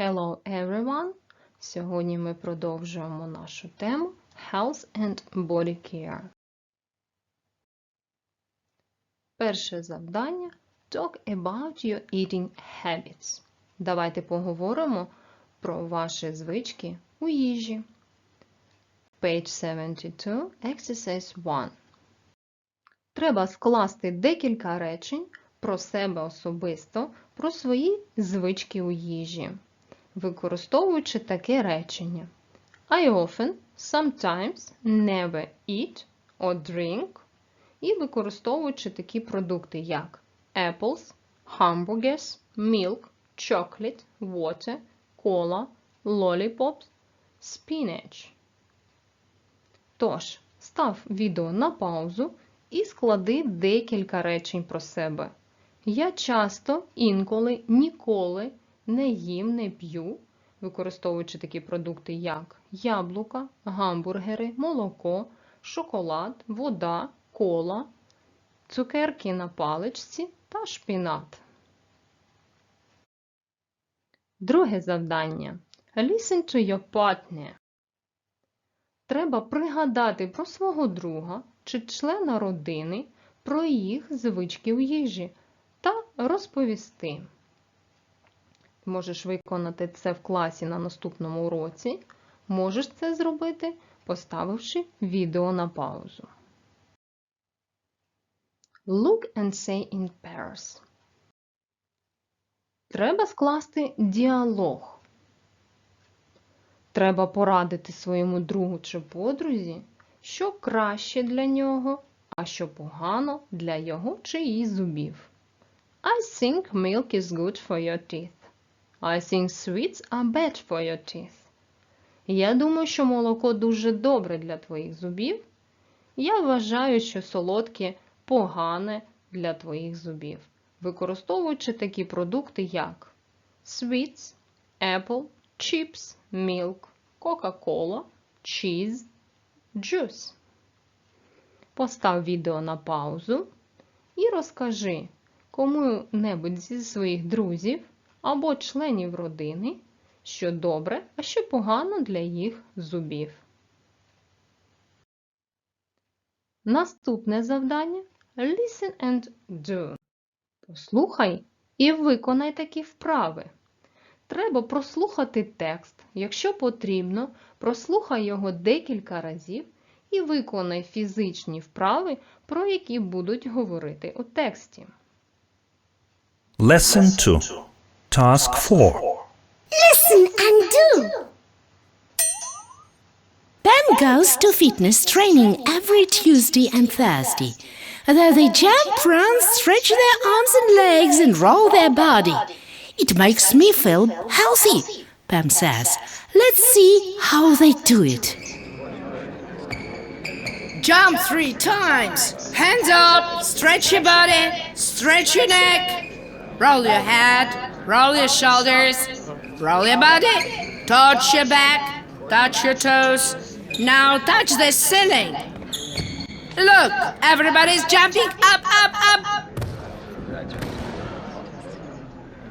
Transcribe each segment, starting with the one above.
Hello everyone! Сьогодні ми продовжуємо нашу тему Health and Body Care. Перше завдання Talk about your eating habits. Давайте поговоримо про ваші звички у їжі. Page 72, Exercise 1. Треба скласти декілька речень про себе особисто, про свої звички у їжі, використовуючи таке речення. I often, sometimes, never eat or drink і використовуючи такі продукти, як apples, hamburgers, milk, chocolate, water, cola, lollipops, spinach. Тож, став відео на паузу і склади декілька речень про себе. Я часто, інколи, ніколи не їм, не п'ю, використовуючи такі продукти, як яблука, гамбургери, молоко, шоколад, вода, кола, цукерки на паличці та шпінат. Друге завдання. Listen to your partner. Треба пригадати про свого друга чи члена родини, про їх звички у їжі та розповісти. Можеш виконати це в класі на наступному уроці. Можеш це зробити, поставивши відео на паузу. Look and say in pairs. Треба скласти діалог. Треба порадити своєму другу чи подрузі, що краще для нього, а що погано для його чи її зубів. I think milk is good for your teeth. I think sweets are bad for your teeth. Я думаю, що молоко дуже добре для твоїх зубів. Я вважаю, що солодке погане для твоїх зубів, використовуючи такі продукти, як sweets, apple, chips, milk, Coca-Cola, cheese, juice. Постав відео на паузу і розкажи кому-небудь зі своїх друзів або членів родини, що добре, а що погано для їх зубів. Наступне завдання Listen and do. Послухай і виконай такі вправи. Треба прослухати текст, якщо потрібно, прослухай його декілька разів і виконай фізичні вправи, про які будуть говорити у тексті. Lesson 2. Task 4. Listen and do. Pam goes to fitness training every Tuesday and Thursday. Though they jump, run, stretch their arms and legs, and roll their body. It makes me feel healthy, Pam says. Let's see how they do it. Jump three times. Hands up. Stretch your body. Stretch your neck. Roll your head. Roll your shoulders. Roll your body. Touch your back. Touch your toes. Now touch the ceiling. Look, everybody's jumping up, up, up.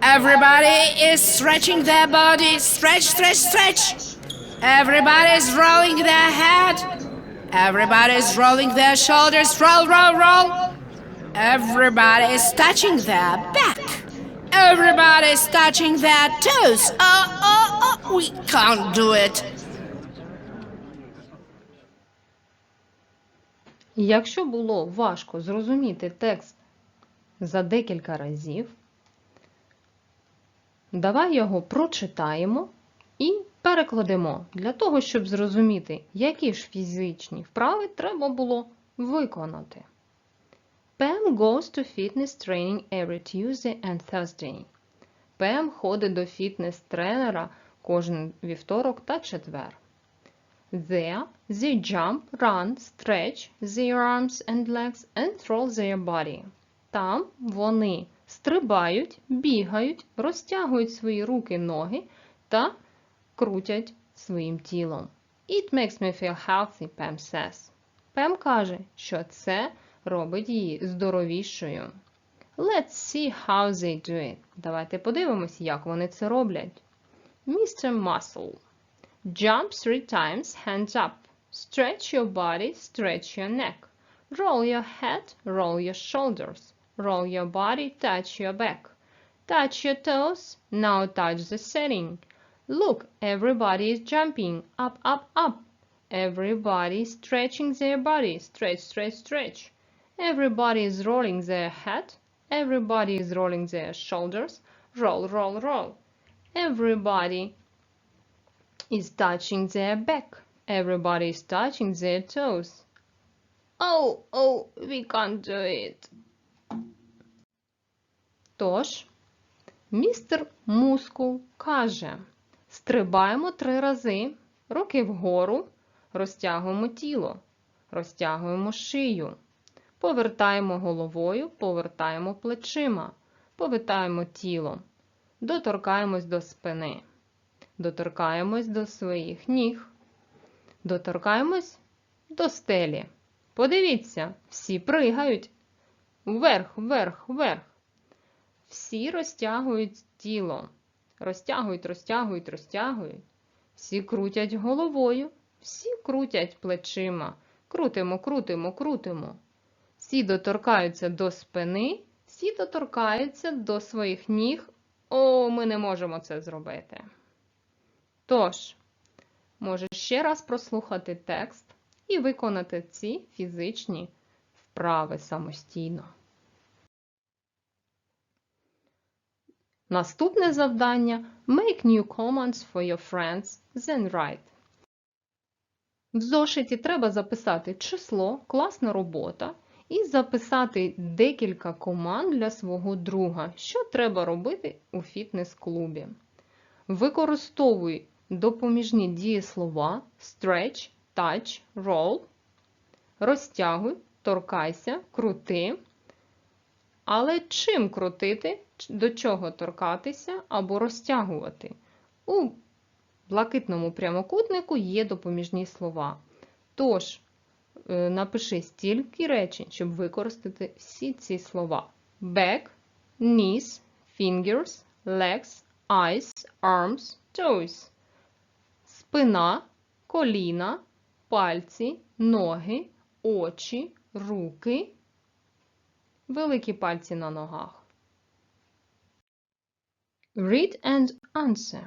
Everybody is stretching their body. Stretch, stretch, stretch. Everybody's rolling their head. Everybody's rolling their shoulders. Roll, roll, roll. Everybody is touching their back. Everybody's touching their toes. Oh, oh, oh, we can't do it. Якщо було важко зрозуміти текст за декілька разів, давай його прочитаємо і перекладемо для того, щоб зрозуміти, які ж фізичні вправи треба було виконати. Pam goes to fitness training every Tuesday and Thursday. Пем ходить до фітнес-тренера кожен вівторок та четвер. There, they jump, run, stretch their arms and legs and roll their body. Там вони стрибають, бігають, розтягують свої руки, ноги та крутять своїм тілом. It makes me feel healthy, Pam says. Пем каже, що це робить її здоровішою. Let's see how they do it. Давайте подивимось, як вони це роблять. Mr. Muscle. Jump three times, hands up. Stretch your body, stretch your neck. Roll your head, roll your shoulders. Roll your body, touch your back. Touch your toes, now touch the setting. Look, everybody is jumping, up, up, up. Everybody is stretching their body, stretch, stretch, stretch. Everybody is rolling their head, everybody is rolling their shoulders, roll, roll, roll. Everybody is touching their back, everybody is touching their toes. Oh, oh, we can't do it. Тож, містер Мускул каже: стрибаємо три рази, руки вгору, розтягуємо тіло, розтягуємо шию, повертаємо головою, повертаємо плечима, повертаємо тіло, доторкаємось до спини, доторкаємось до своїх ніг, доторкаємось до стелі. Подивіться, всі пригають вверх, вверх, вверх. Всі розтягують тіло. Розтягують, розтягують, розтягують. Всі крутять головою, всі крутять плечима. Крутимо, крутимо, крутимо. Всі доторкаються до спини, всі доторкаються до своїх ніг. О, ми не можемо це зробити. Тож, можеш ще раз прослухати текст і виконати ці фізичні вправи самостійно. Наступне завдання Make new commands for your friends, then write. В зошиті треба записати число, класна робота, і записати декілька команд для свого друга, що треба робити у фітнес-клубі. Використовуй допоміжні дієслова stretch, touch, roll. Розтягуй, торкайся, крути. Але чим крутити, до чого торкатися або розтягувати? У блакитному прямокутнику є допоміжні слова. Тож, напиши стільки речень, щоб використати всі ці слова: back, knees, fingers, legs, eyes, arms, toes. Спина, коліна, пальці, ноги, очі, руки, великі пальці на ногах. Read and answer.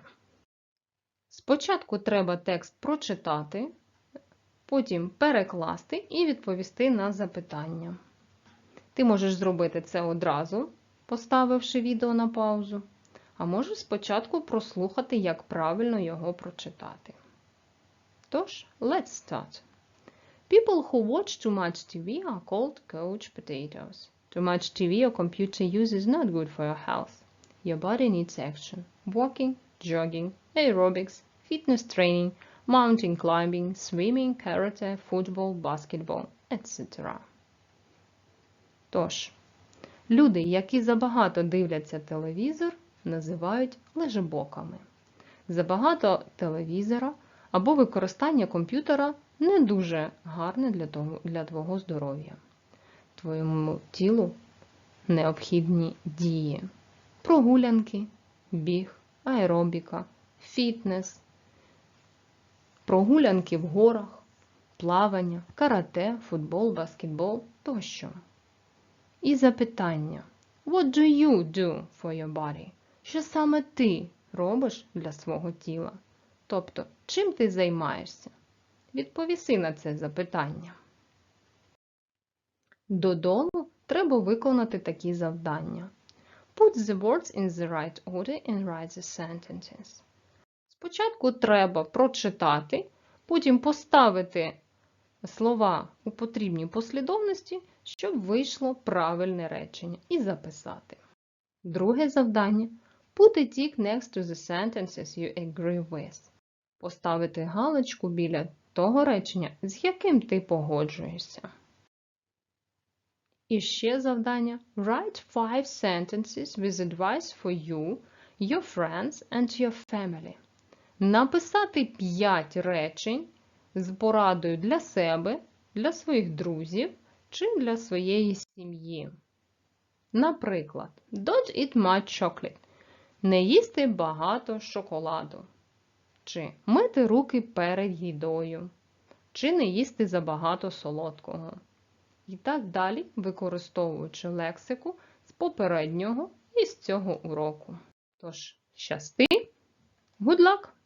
Спочатку треба текст прочитати, потім перекласти і відповісти на запитання. Ти можеш зробити це одразу, поставивши відео на паузу, а можеш спочатку прослухати, як правильно його прочитати. Тож, let's start. People who watch too much TV are called couch potatoes. Too much TV or computer use is not good for your health. Your body needs action. Walking, jogging, aerobics, fitness training, mountain climbing, swimming, karate, football, basketball, etc. Тож, люди, які забагато дивляться телевізор, називають лежебоками. Забагато телевізора або використання комп'ютера не дуже гарне для, того, для твого здоров'я. Твоєму тілу необхідні дії. Прогулянки, біг, аеробіка, фітнес, прогулянки в горах, плавання, карате, футбол, баскетбол тощо. І запитання. What do you do for your body? Що саме ти робиш для свого тіла? Тобто, чим ти займаєшся? Відповіси на це запитання. Додому треба виконати такі завдання. Put the words in the right order and write the sentences. Спочатку треба прочитати, потім поставити слова у потрібній послідовності, щоб вийшло правильне речення, і записати. Друге завдання Put a tick next to the sentences you agree with. Поставити галочку біля того речення, з яким ти погоджуєшся. І ще завдання Write five sentences with advice for you, your friends and your family. Написати 5 речень з порадою для себе, для своїх друзів чи для своєї сім'ї. Наприклад, Don't eat much chocolate. Не їсти багато шоколаду. чи мити руки перед їдою, чи не їсти забагато солодкого. І так далі, використовуючи лексику з попереднього і з цього уроку. Тож, щасти! Good luck!